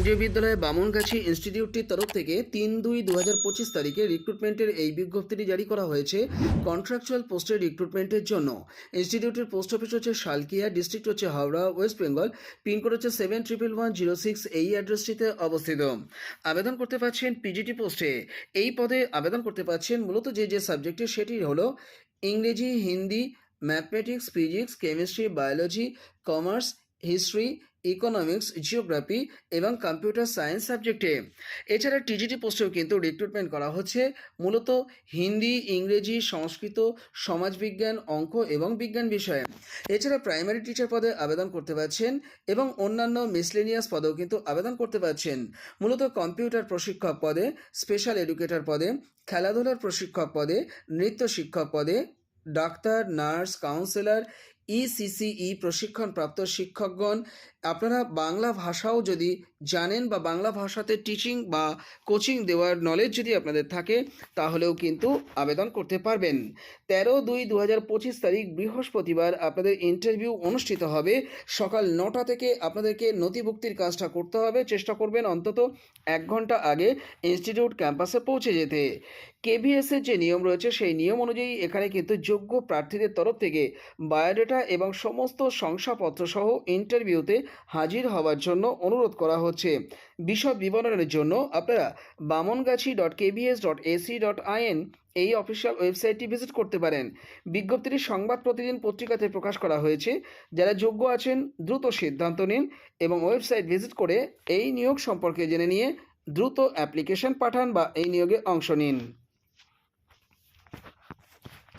কেন্দ্রীয় বিদ্যালয় বামনগাছি ইনস্টিটিউটটির তরফ থেকে তিন দুই দু হাজার পঁচিশ তারিখে রিক্রুটমেন্টের এই বিজ্ঞপ্তিটি জারি করা হয়েছে কন্ট্রাকচুয়াল পোস্টের রিক্রুটমেন্টের জন্য। ইনস্টিটিউটের পোস্ট অফিস হচ্ছে শালকিয়া ডিস্ট্রিক্ট হচ্ছে Howrah West Bengal pin code হচ্ছে seven triple one zero six এই অ্যাড্রেসটিতে অবস্থিত। আবেদন করতে পারছেন পিজিটি পোস্টে এই পদে আবেদন করতে পারছেন মূলত যে যে সাবজেক্টে সেটি হলো ইংরেজি, Hindi mathematics physics chemistry biology commerce history economics geography এবং কম্পিউটার সায়েন্স সাবজেক্টে এছাড়া টিজিটি পোস্টেও কিন্তু রিক্রুটমেন্ট করা হচ্ছে। মূলত হিন্দি, ইংরেজি, সংস্কৃত, সমাজবিজ্ঞান, অঙ্ক এবং বিজ্ঞান বিষয়ে। এছাড়া প্রাইমারি টিচার পদে আবেদন করতে পারছেন এবং অন্যান্য মিসলেনিয়াস পদেও কিন্তু আবেদন করতে পারছেন। মূলত কম্পিউটার প্রশিক্ষক পদে স্পেশাল এডুকেটর পদে, খেলাধুলার প্রশিক্ষক পদে, নৃত্য শিক্ষক পদে ডাক্তার নার্স কাউন্সিলর ইসিসিই প্রশিক্ষণপ্রাপ্ত শিক্ষকগণ আপনারা বাংলা ভাষাও যদি জানেন বা বাংলা ভাষাতে টিচিং বা কোচিং দেওয়ার নলেজ যদি আপনাদের থাকে, তাহলেও কিন্তু আবেদন করতে পারবেন। তেরো দুই দু হাজার পঁচিশ তারিখ বৃহস্পতিবার আপনাদের ইন্টারভিউ অনুষ্ঠিত হবে। সকাল নটা থেকে আপনাদেরকে নথিভুক্তির কাজটা করতে হবে। চেষ্টা করবেন অন্তত এক ঘণ্টা আগে ইনস্টিটিউট ক্যাম্পাসে পৌঁছে যেতে। কেভিএসের যে নিয়ম রয়েছে, সেই নিয়ম অনুযায়ী এখানে কিন্তু যোগ্য প্রার্থীদের তরফ থেকে বায়োডেটা এবং সমস্ত শংসাপত্র সহ ইন্টারভিউতে হাজির হওয়ার জন্য অনুরোধ করা হচ্ছে। বিশদ বিবরণের জন্য আপনারা Bamangachhi dot KBS dot AC dot IN এই অফিসিয়াল ওয়েবসাইটটি ভিজিট করতে পারেন। বিজ্ঞপ্তিটি সংবাদ প্রতিদিন পত্রিকাতে প্রকাশ করা হয়েছে। যারা যোগ্য আছেন, দ্রুত সিদ্ধান্ত নিন এবং ওয়েবসাইট ভিজিট করে এই নিয়োগ সম্পর্কে জেনে নিয়ে দ্রুত অ্যাপ্লিকেশন পাঠান বা এই নিয়োগে অংশ নিন।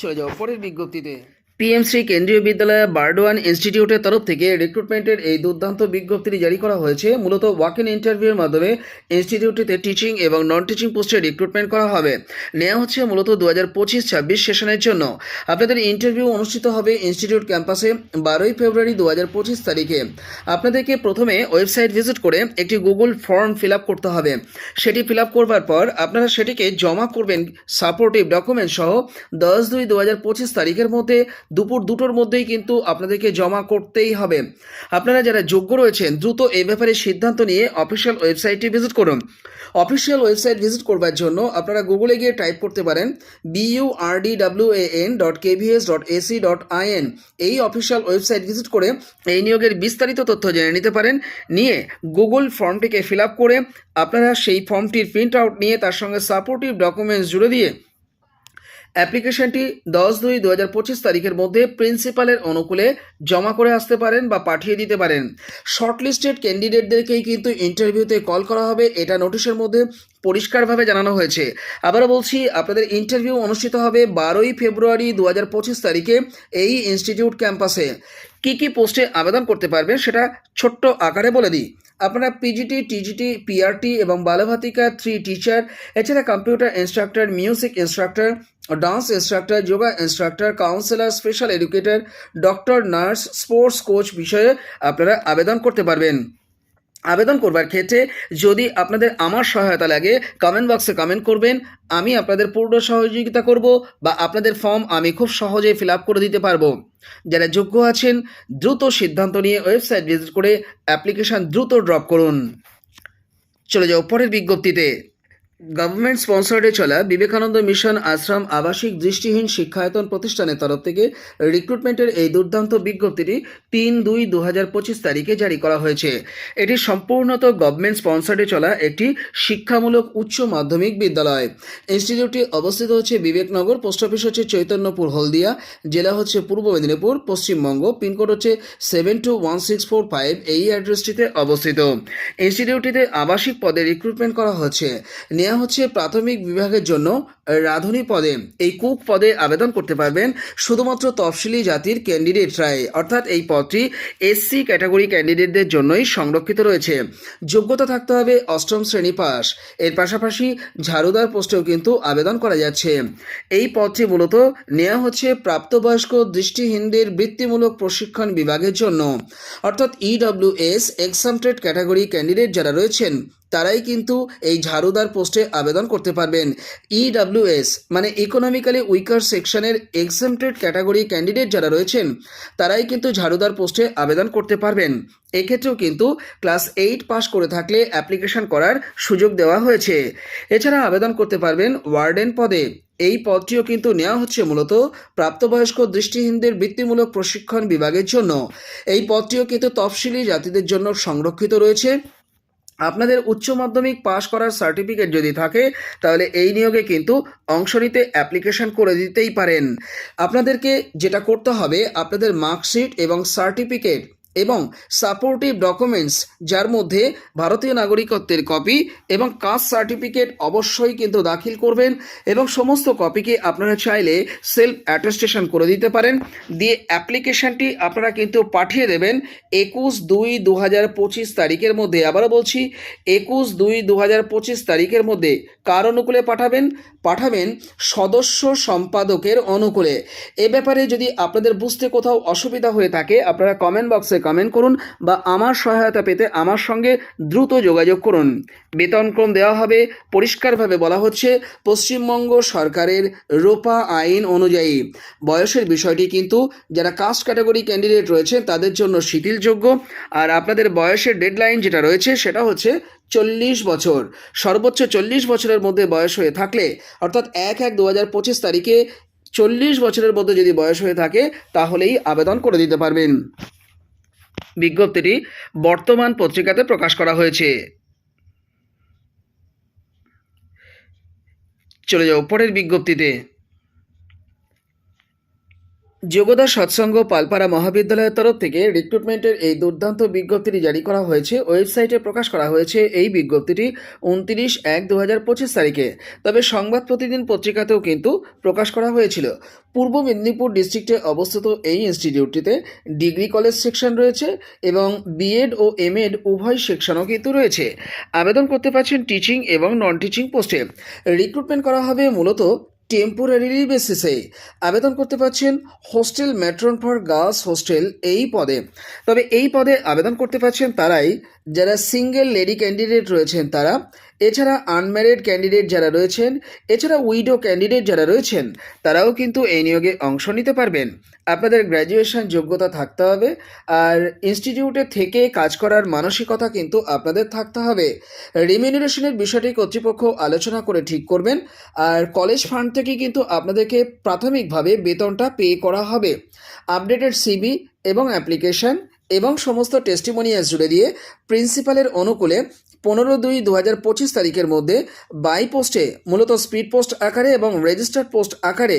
চলে যাও পরের বিজ্ঞপ্তিতে। পিএমসি কেন্দ্রীয় বিদ্যালয় বার্ডওয়ান ইনস্টিটিউটের তরফ থেকে রিক্রুটমেন্টের এই দুর্দান্ত বিজ্ঞপ্তিটি জারি করা হয়েছে। মূলত ওয়াক ইন ইন্টারভিউর মাধ্যমে ইনস্টিটিউটটিতে টিচিং এবং নন টিচিং পোস্টে রিক্রুটমেন্ট করা হবে। নেওয়া হচ্ছে মূলত দু হাজার পঁচিশ ছাব্বিশ সেশনের জন্য। আপনাদের ইন্টারভিউ অনুষ্ঠিত হবে ইনস্টিটিউট ক্যাম্পাসে বারোই ফেব্রুয়ারি দু হাজার পঁচিশ তারিখে। আপনাদেরকে প্রথমে ওয়েবসাইট ভিজিট করে একটি গুগল ফর্ম ফিল আপ করতে হবে। সেটি ফিল আপ করবার পর আপনারা সেটিকে জমা করবেন সাপোর্টিভ ডকুমেন্ট সহ দশ দুই দু হাজার পঁচিশ তারিখের মধ্যে দুপুর দুটোর মধ্যেই কিন্তু আপনাদেরকে জমা করতেই হবে। আপনারা যারা যোগ্য রয়েছেন, দ্রুত এ ব্যাপারে সিদ্ধান্ত নিয়ে অফিসিয়াল ওয়েবসাইটটি ভিজিট করুন। অফিসিয়াল ওয়েবসাইট ভিজিট করবার জন্য আপনারা গুগলে গিয়ে টাইপ করতে পারেন B U R D W N dot KVS dot AC dot IN এই অফিসিয়াল ওয়েবসাইট ভিজিট করে এই নিয়োগের বিস্তারিত তথ্য জেনে নিতে পারেন। নিয়ে গুগল ফর্মটিকে ফিল করে আপনারা সেই ফর্মটির প্রিন্ট আউট নিয়ে তার সঙ্গে সাপোর্টিভ ডকুমেন্টস জুড়ে দিয়ে অ্যাপ্লিকেশনটি দশ দুই দু হাজার পঁচিশ তারিখের মধ্যে প্রিন্সিপালের অনুকূলে জমা করে আসতে পারেন বা পাঠিয়ে দিতে পারেন। শর্টলিস্টেড ক্যান্ডিডেটদেরকেই কিন্তু ইন্টারভিউতে কল করা হবে, এটা নোটিশের মধ্যে পরিষ্কারভাবে জানানো হয়েছে। আবারও বলছি, আপনাদের ইন্টারভিউ অনুষ্ঠিত হবে বারোই ফেব্রুয়ারি দু হাজার পঁচিশ তারিখে এই ইনস্টিটিউট ক্যাম্পাসে। কী কী পোস্টে আবেদন করতে পারবেন সেটা ছোট্ট আকারে বলে দিই। আপনারা পিজিটি টিজিটি পিআরটি এবং বালভাতিকা থ্রি টিচার এছাড়া computer instructor music instructor dance instructor yoga instructor counsellor special educator doctor nurse sports coach বিষয়ে আপনারা আবেদন করতে পারবেন। আবেদন করবার ক্ষেত্রে যদি আপনাদের আমার সহায়তা লাগে কমেন্ট বক্সে কমেন্ট করবেন, আমি আপনাদের পূর্ণ সহযোগিতা করব বা আপনাদের ফর্ম আমি খুব সহজে ফিল করে দিতে পারব। যারা যোগ্য আছেন, দ্রুত সিদ্ধান্ত নিয়ে ওয়েবসাইট ভিজিট করে অ্যাপ্লিকেশান দ্রুত ড্রপ করুন। চলে যাও পরের বিজ্ঞপ্তিতে। গভর্নমেন্ট স্পন্সর্ডে চলা বিবেকানন্দ মিশন আশ্রম আবাসিক দৃষ্টিহীন শিক্ষায়তন প্রতিষ্ঠানের তরফ থেকে রিক্রুটমেন্টের এই দুর্দান্ত বিজ্ঞপ্তিটি তিন দুই দু হাজার পঁচিশ তারিখে জারি করা হয়েছে। এটি সম্পূর্ণত গভর্নমেন্ট স্পন্সর্ডে চলা একটি শিক্ষামূলক উচ্চ মাধ্যমিক বিদ্যালয়। ইনস্টিটিউটটি অবস্থিত হচ্ছে বিবেকনগর, পোস্ট অফিস হচ্ছে চৈতন্যপুর, হলদিয়া, জেলা হচ্ছে পূর্ব মেদিনীপুর পশ্চিমবঙ্গ পিনকোড হচ্ছে seven two one six four five এই অ্যাড্রেসটিতে অবস্থিত। ইনস্টিটিউটটিতে আবাসিক পদে রিক্রুটমেন্ট করা হচ্ছে। নেওয়া হচ্ছে প্রাথমিক বিভাগের জন্য রাঁধুনি পদে। এই কুক পদে আবেদন করতে পারবেন শুধুমাত্র তফসিলি জাতির ক্যান্ডিডেটরাই। অর্থাৎ এই পদটি এসসি ক্যাটাগরি ক্যান্ডিডেটদের জন্যই সংরক্ষিত রয়েছে। যোগ্যতা থাকতে হবে অষ্টম শ্রেণি পাস। এর পাশাপাশি ঝাড়ুদার পোস্টেও কিন্তু আবেদন করা যাচ্ছে। এই পদটি মূলত নেওয়া হচ্ছে প্রাপ্তবয়স্ক দৃষ্টিহীনদের বৃত্তিমূলক প্রশিক্ষণ বিভাগের জন্য। অর্থাৎ ইডব্লিউএস এক্সামটেড ক্যাটাগরি ক্যান্ডিডেট যারা রয়েছেন তারাই কিন্তু এই ঝাড়ুদার পোস্টে আবেদন করতে পারবেন। ইডাব্লিউএস মানে ইকোনমিক্যালি উইকার সেকশনের এক্সামটেড ক্যাটাগরি ক্যান্ডিডেট যারা রয়েছেন, তারাই কিন্তু ঝাড়ুদার পোস্টে আবেদন করতে পারবেন। এক্ষেত্রেও কিন্তু ক্লাস এইট পাস করে থাকলে অ্যাপ্লিকেশন করার সুযোগ দেওয়া হয়েছে। এছাড়া আবেদন করতে পারবেন ওয়ার্ডেন পদে। এই পদটিও কিন্তু নেওয়া হচ্ছে মূলত প্রাপ্তবয়স্ক দৃষ্টিহীনদের বৃত্তিমূলক প্রশিক্ষণ বিভাগের জন্য। এই পদটিও কিন্তু তফসিলি জাতিদের জন্য সংরক্ষিত রয়েছে। আপনাদের উচ্চ মাধ্যমিক পাশ করার সার্টিফিকেট যদি থাকে, তাহলে এই নিয়োগে কিন্তু অংশ নিতে অ্যাপ্লিকেশন করে দিতেই পারেন। আপনাদেরকে যেটা করতে হবে, আপনাদের মার্কশিট এবং সার্টিফিকেট এবং সাপোর্টিভ ডকুমেন্টস যার মধ্যে ভারতীয় নাগরিকত্বের কপি এবং কাস্ট সার্টিফিকেট অবশ্যই কিন্তু দাখিল করবেন এবং সমস্ত কপিকে আপনারা চাইলে সেলফ অ্যাটেস্টেশন করে দিতে পারেন। দিয়ে অ্যাপ্লিকেশনটি আপনারা কিন্তু পাঠিয়ে দেবেন একুশ দুই দু হাজার পঁচিশ তারিখের মধ্যে। আবারও বলছি, একুশ দুই দু হাজার পঁচিশ তারিখের মধ্যে কার অনুকূলে পাঠাবেন? পাঠাবেন সদস্য সম্পাদকের অনুকূলে। এ ব্যাপারে যদি আপনাদের বুঝতে কোথাও অসুবিধা হয়ে থাকে, আপনারা কমেন্ট বক্সে কমেন্ট করুন বা আমার সহায়তা পেতে আমার সঙ্গে দ্রুত যোগাযোগ করুন। বেতনক্রম দেওয়া হবে, পরিষ্কারভাবে বলা হচ্ছে, পশ্চিমবঙ্গ সরকারের রোপা আইন অনুযায়ী। বয়সের বিষয়টি কিন্তু যারা কাস্ট ক্যাটাগরি ক্যান্ডিডেট রয়েছে, তাদের জন্য শিথিলযোগ্য। আর আপনাদের বয়সের ডেডলাইন যেটা রয়েছে, সেটা হচ্ছে চল্লিশ বছর। সর্বোচ্চ চল্লিশ বছরের মধ্যে বয়স হয়ে থাকলে, অর্থাৎ এক এক দু তারিখে চল্লিশ বছরের মধ্যে যদি বয়স হয়ে থাকে, তাহলেই আবেদন করে দিতে পারবেন। বিজ্ঞপ্তিটি বর্তমান পত্রিকাতে প্রকাশ করা হয়েছে। চলে যাও, পরের বিজ্ঞপ্তিতে। যোগদা সৎসঙ্গ পালপাড়া মহাবিদ্যালয়ের তরফ থেকে রিক্রুটমেন্টের এই দুর্দান্ত বিজ্ঞপ্তিটি জারি করা হয়েছে। ওয়েবসাইটে প্রকাশ করা হয়েছে এই বিজ্ঞপ্তিটি উনত্রিশ এক দু হাজার পঁচিশ তারিখে। তবে সংবাদ প্রতিদিন পত্রিকাতেও কিন্তু প্রকাশ করা হয়েছিল। পূর্ব মেদিনীপুর ডিস্ট্রিক্টে অবস্থিত এই ইনস্টিটিউটটিতে ডিগ্রি কলেজ সেকশন রয়েছে এবং বিএড ও এমএড উভয় সেকশনও কিন্তু রয়েছে। আবেদন করতে পারছেন টিচিং এবং নন টিচিং পোস্টে রিক্রুটমেন্ট করা হবে মূলত টেম্পোরারি বেসিসে আবেদন করতে পারছেন hostel matron for girls hostel এই পদে। তবে এই পদে আবেদন করতে পারছেন তারাই যারা সিঙ্গেল লেডি ক্যান্ডিডেট রয়েছেন তারা, এছাড়া আনম্যারিড ক্যান্ডিডেট যারা রয়েছেন, এছাড়া উইডো ক্যান্ডিডেট যারা রয়েছেন, তারাও কিন্তু এই নিয়োগে অংশ নিতে পারবেন। আপনাদের গ্র্যাজুয়েশন যোগ্যতা থাকতে হবে, আর ইনস্টিটিউটে থেকে কাজ করার মানসিকতা কিন্তু আপনাদের থাকতে হবে। রিমিউনারেশনের বিষয়টি কর্তৃপক্ষ আলোচনা করে ঠিক করবেন, আর কলেজ ফান্ড থেকে কিন্তু আপনাদেরকে প্রাথমিকভাবে বেতনটা পে করা হবে। আপডেটেড সিবি এবং অ্যাপ্লিকেশন এবং সমস্ত টেস্টিমোনিয়াস জুড়ে দিয়ে প্রিন্সিপালের অনুকূলে পনেরো দুই দু হাজার পঁচিশ তারিখের মধ্যে বাই পোস্টে মূলত স্পিড পোস্ট আকারে এবং রেজিস্টার্ড পোস্ট আকারে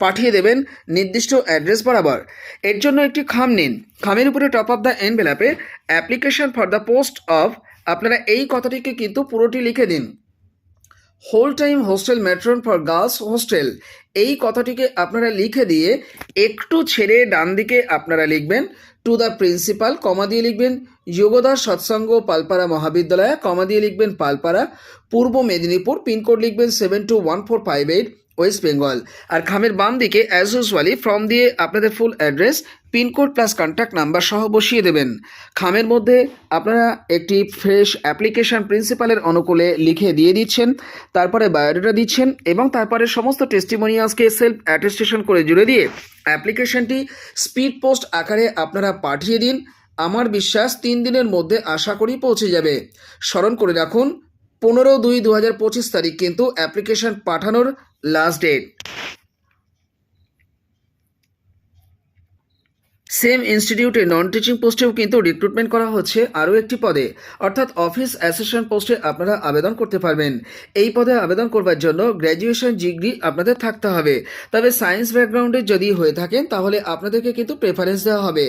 পাঠিয়ে দেবেন নির্দিষ্ট অ্যাড্রেস বরাবর। এর জন্য একটি খাম নিন। খামের উপরে top of the এনভেলাপে application for the post of আপনারা এই কথাটিকে কিন্তু পুরোটি লিখে দিন। Whole time hostel matron for girls hostel এই কথাটিকে আপনারা লিখে দিয়ে একটু ছেড়ে ডান দিকে আপনারা লিখবেন। টু দ্য প্রিন্সিপাল কমা দিয়ে লিখবেন যোগদা সৎসঙ্গ পালপাড়া মহাবিদ্যালয় কমা দিয়ে লিখবেন পালপাড়া পূর্ব মেদিনীপুর পিনকোড লিখবেন seven two one four five eight West Bengal আর খামের বাম দিকে অ্যাজ ইউজুয়ালি ফর্ম দিয়ে আপনাদের full address pin code plus contact number সহ বসিয়ে দেবেন। খামের মধ্যে আপনারা একটি ফ্রেশ অ্যাপ্লিকেশন প্রিন্সিপালের অনুকূলে লিখে দিয়ে দিচ্ছেন, তারপরে বায়োডাটা দিচ্ছেন, এবং তারপরে সমস্ত টেস্টিমোনিয়ালসকে সেলফ অ্যাটেস্টেশন করে জুড়ে দিয়ে অ্যাপ্লিকেশনটি স্পিড পোস্ট আকারে আপনারা পাঠিয়ে দিন। আমার বিশ্বাস তিন দিনের মধ্যে আশা করি পৌঁছে যাবে। স্মরণ করে রাখুন পনেরো দুই দু হাজার পঁচিশ তারিখ কিন্তু অ্যাপ্লিকেশন পাঠানোর লাস্ট ডেট সেম ইনস্টিটিউটে নন টিচিং পোস্টেও কিন্তু রিক্রুটমেন্ট করা হচ্ছে আরও একটি পদে। অর্থাৎ অফিস অ্যাসিস্ট্যান্ট পোস্টে আপনারা আবেদন করতে পারবেন। এই পদে আবেদন করবার জন্য গ্র্যাজুয়েশন ডিগ্রি আপনাদের থাকতে হবে। তবে সায়েন্স ব্যাকগ্রাউন্ডে যদি হয়ে থাকেন, তাহলে আপনাদেরকে কিন্তু প্রেফারেন্স দেওয়া হবে।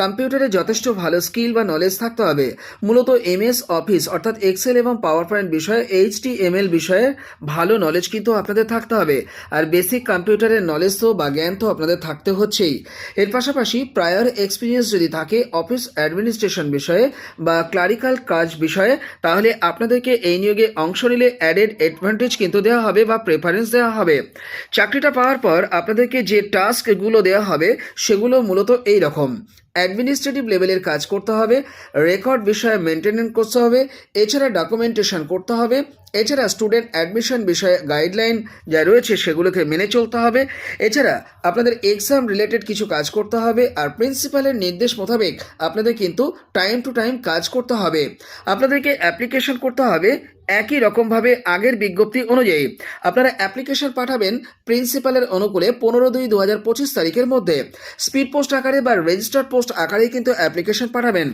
কম্পিউটারে যথেষ্ট ভালো স্কিল বা নলেজ থাকতে হবে। মূলত এমএস অফিস অর্থাৎ এক্সেল এবং পাওয়ার পয়েন্ট বিষয়ে এইচটি এমএল বিষয়ে ভালো নলেজ কিন্তু আপনাদের থাকতে হবে। আর বেসিক কম্পিউটারের নলেজ তো বা জ্ঞান তো আপনাদের থাকতে হচ্ছেই। এর পাশাপাশি প্রায়র এক্সপিরিয়েন্স যদি থাকে অফিস অ্যাডমিনিস্ট্রেশন বিষয়ে বা ক্লারিক্যাল কাজ বিষয়ে, তাহলে আপনাদেরকে এই নিয়োগে অংশ নিলে অ্যাডেড অ্যাডভান্টেজ কিন্তু দেওয়া হবে বা প্রেফারেন্স দেওয়া হবে। চাকরিটা পাওয়ার পর আপনাদেরকে যে টাস্কগুলো দেওয়া হবে, সেগুলো মূলত এই রকম অ্যাডমিনিস্ট্রেটিভ লেভেলের কাজ করতে হবে রেকর্ড বিষয়ে মেনটেনেন্স করতে হবে, এছাড়া ডকুমেন্টেশন করতে হবে এছাড়া স্টুডেন্ট অ্যাডমিশন বিষয়ে গাইডলাইন যা রয়েছে সেগুলোকে মেনে চলতে হবে। এছাড়া আপনাদের এক্সাম রিলেটেড কিছু কাজ করতে হবে আর প্রিন্সিপালের নির্দেশ মোতাবেক আপনাদের কিন্তু টাইম টু টাইম কাজ করতে হবে। আপনাদেরকে অ্যাপ্লিকেশন করতে হবে একই রকমভাবে আগের বিজ্ঞপ্তি অনুযায়ী। আপনারা অ্যাপ্লিকেশন পাঠাবেন প্রিন্সিপালের অনুকূলে পনেরো দুই দু হাজার পঁচিশ তারিখের মধ্যে। স্পিড পোস্ট আকারে বা রেজিস্টার্ড পোস্ট আকারেই কিন্তু অ্যাপ্লিকেশন পাঠাবেন।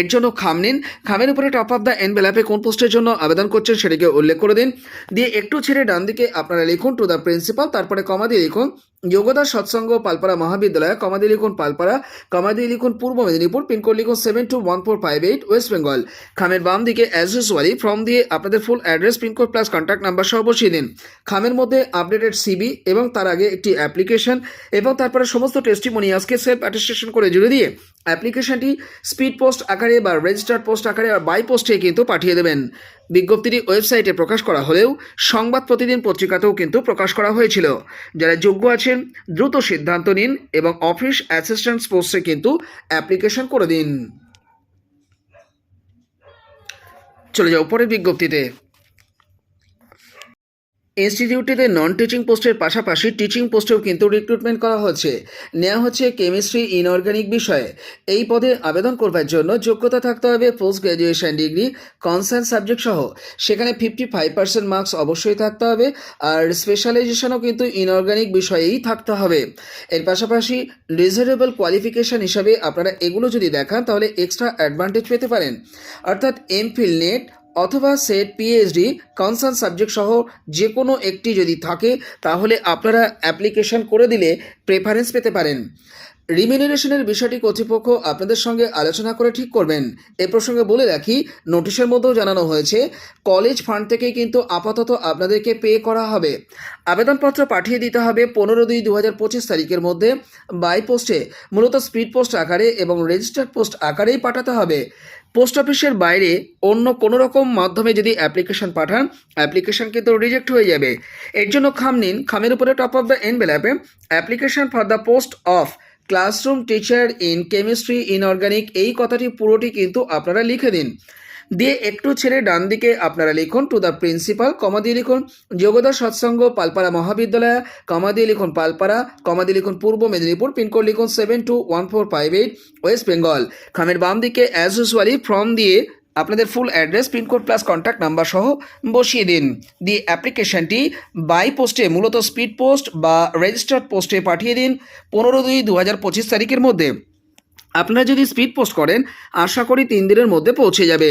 এর জন্য খাম নিন। খামের উপরে টপ অফ দ্য এনভেলাপে কোন পোস্টের জন্য আবেদন করছেন সেটিকে উল্লেখ করে দিন। দিয়ে একটু ছেড়ে ডান দিকে আপনারা লিখুন টু দ্য প্রিন্সিপাল তারপরে কমা দিয়ে লিখুন যোগদার সৎসঙ্গ পালপাড়া মহাবিদ্যালয় কমাদি লিখুন পালপাড়া কমাদি লিখুন পূর্ব মেদিনীপুর পিনকোড লিখুন seven two one four five eight West Bengal খামের বাম দিকে অ্যাজ ইউজুয়ালি ফর্ম দিয়ে আপনাদের full address pin code plus contact number সহ বসিয়ে দিন। খামের মধ্যে আপডেটেড সিবি এবং তার আগে একটি অ্যাপ্লিকেশন এবং তারপরে সমস্ত টেস্টিমোনিয়াসকে সেলফ অ্যাটেস্টেশন করে জুড়ে দিয়ে অ্যাপ্লিকেশনটি স্পিড পোস্ট আকারে বা রেজিস্টার্ড পোস্ট আকারে আর বাই পোস্টে কিন্তু পাঠিয়ে দেবেন। বিজ্ঞপ্তিটি ওয়েবসাইটে প্রকাশ করা হলেও সংবাদ প্রতিদিন পত্রিকাতেও কিন্তু প্রকাশ করা হয়েছিল। যারা যোগ্য আছেন দ্রুত সিদ্ধান্ত নিন এবং অফিস অ্যাসিস্ট্যান্ট পোস্টে কিন্তু অ্যাপ্লিকেশন করে দিন। চলে যাও, পরের বিজ্ঞপ্তিতে। ইনস্টিটিউটটিতে নন টিচিং পোস্টের পাশাপাশি টিচিং পোস্টেও কিন্তু রিক্রুটমেন্ট করা হচ্ছে। নেওয়া হচ্ছে কেমিস্ট্রি ইনঅর্গানিক বিষয়ে। এই পদে আবেদন করবার জন্য যোগ্যতা থাকতে হবে post graduation degree concern subject সহ। সেখানে ফিফটি ফাইভ পার্সেন্ট মার্কস অবশ্যই থাকতে হবে আর স্পেশালাইজেশনও কিন্তু ইনঅর্গানিক বিষয়েই থাকতে হবে। এর পাশাপাশি রিজার্ভেবল কোয়ালিফিকেশন হিসাবে আপনারা এগুলো যদি দেখান তাহলে এক্সট্রা অ্যাডভান্টেজ পেতে পারেন। অর্থাৎ এমফিল নেট অথবা সেট পিএইচডি কনসার্ন সাবজেক্ট সহ যে কোনো একটি যদি থাকে, তাহলে আপনারা অ্যাপ্লিকেশন করে দিলে প্রেফারেন্স পেতে পারেন। রিমিনারেশনের বিষয়টি কর্তৃপক্ষ আপনাদের সঙ্গে আলোচনা করে ঠিক করবেন। এ প্রসঙ্গে বলে রাখি, নোটিশের মধ্যেও জানানো হয়েছে কলেজ ফান্ড থেকেই কিন্তু আপাতত আপনাদেরকে পে করা হবে। আবেদনপত্র পাঠিয়ে দিতে হবে পনেরো দুই দু হাজার পঁচিশ তারিখের মধ্যে। বাই পোস্টে মূলত স্পিড পোস্ট আকারে এবং রেজিস্টার্ড পোস্ট আকারেই পাঠাতে হবে। পোস্ট অফিসের বাইরে অন্য কোনো রকম মাধ্যমে যদি অ্যাপ্লিকেশন পাঠান, অ্যাপ্লিকেশন কিন্তু রিজেক্ট হয়ে যাবে। এর জন্য খাম নিন, খামের উপরে top of the এনভেলাপে, application for the post of classroom teacher in chemistry inorganic এই কথাটি পুরোটি কিন্তু আপনারা লিখে দিন। দিয়ে একটু ছেড়ে ডান দিকে আপনারা লিখুন টু দ্য প্রিন্সিপাল কমা দিয়ে লিখুন যোগদা সৎসঙ্গ, পালপাড়া মহাবিদ্যালয় কমা দিয়ে লিখুন পালপাড়া কমা দিয়ে লিখুন পূর্ব মেদিনীপুর পিনকোড লিখুন seven two one four five eight West Bengal খামের বাম দিকে অ্যাজ ইউজুয়ালি ফর্ম দিয়ে আপনাদের full address pin code plus contact number সহ বসিয়ে দিন। দিয়ে অ্যাপ্লিকেশনটি বাই পোস্টে মূলত স্পিড পোস্ট বা রেজিস্টার্ড পোস্টে পাঠিয়ে দিন পনেরো দুই দু হাজার পঁচিশ তারিখের মধ্যে। আপনারা যদি স্পিড পোস্ট করেন, আশা করি তিন দিনের মধ্যে পৌঁছে যাবে।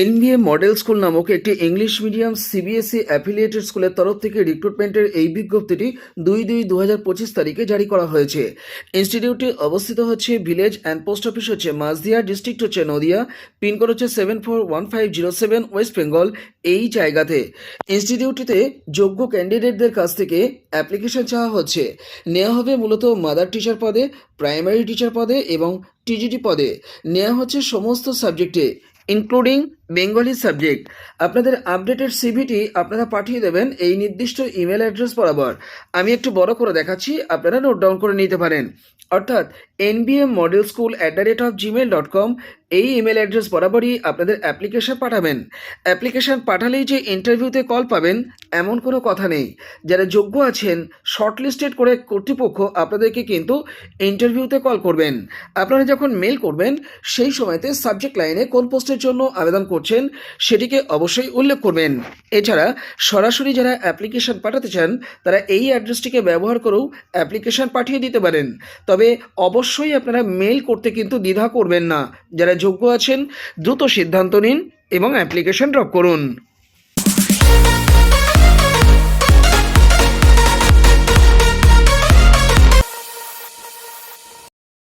এনবিএ মডেল স্কুল নামক একটি ইংলিশ মিডিয়াম সিবিএসই অ্যাফিলিয়েটেড স্কুলের তরফ থেকে রিক্রুটমেন্টের এই বিজ্ঞপ্তিটি দুই দুই দু হাজার পঁচিশ তারিখে জারি করা হয়েছে। ইনস্টিটিউটটি অবস্থিত হচ্ছে ভিলেজ অ্যান্ড পোস্ট অফিস হচ্ছে মাসদিয়া ডিস্ট্রিক্ট হচ্ছে নদিয়া পিনকোড হচ্ছে seven four one five zero seven West Bengal এই জায়গাতে। ইনস্টিটিউটটিতে যোগ্য ক্যান্ডিডেটদের কাছ থেকে অ্যাপ্লিকেশন চাওয়া হচ্ছে। নেওয়া হবে মূলত মাদার টিচার পদে প্রাইমারি টিচার পদে এবং টিজিটি পদে। নেওয়া হচ্ছে সমস্ত সাবজেক্টে ইনক্লুডিং বেঙ্গলি সাবজেক্ট আপনাদের আপডেটেড সিভিটি আপনারা পাঠিয়ে দেবেন এই নির্দিষ্ট ইমেল অ্যাড্রেস বরাবর। আমি একটু বড় করে দেখাচ্ছি, আপনারা নোট ডাউন করে নিতে পারেন। অর্থাৎ NBM model school at the rate of Gmail dot com এই ইমেল অ্যাড্রেস বরাবরই আপনাদের অ্যাপ্লিকেশন পাঠাবেন। অ্যাপ্লিকেশন পাঠালেই যে ইন্টারভিউতে কল পাবেন, এমন কোনো কথা নেই। যারা যোগ্য আছেন শর্টলিস্টেড করে কর্তৃপক্ষ আপনাদেরকে কিন্তু ইন্টারভিউতে কল করবেন। আপনারা যখন মেল করবেন, সেই সময়তে সাবজেক্ট লাইনে কোন পোস্টের জন্য আবেদন করছেন, সেটিকে অবশ্যই উল্লেখ করবেন। এছাড়া সরাসরি যারা অ্যাপ্লিকেশন পাঠাতে চান, তারা এই অ্যাড্রেসটিকে ব্যবহার করেও অ্যাপ্লিকেশন পাঠিয়ে দিতে পারেন। তবে অবশ্যই আপনারা মেল করতে কিন্তু দ্বিধা করবেন না। যারা যোগ্য আছেন, দ্রুত সিদ্ধান্ত নিন এবং অ্যাপ্লিকেশন ড্রপ করুন।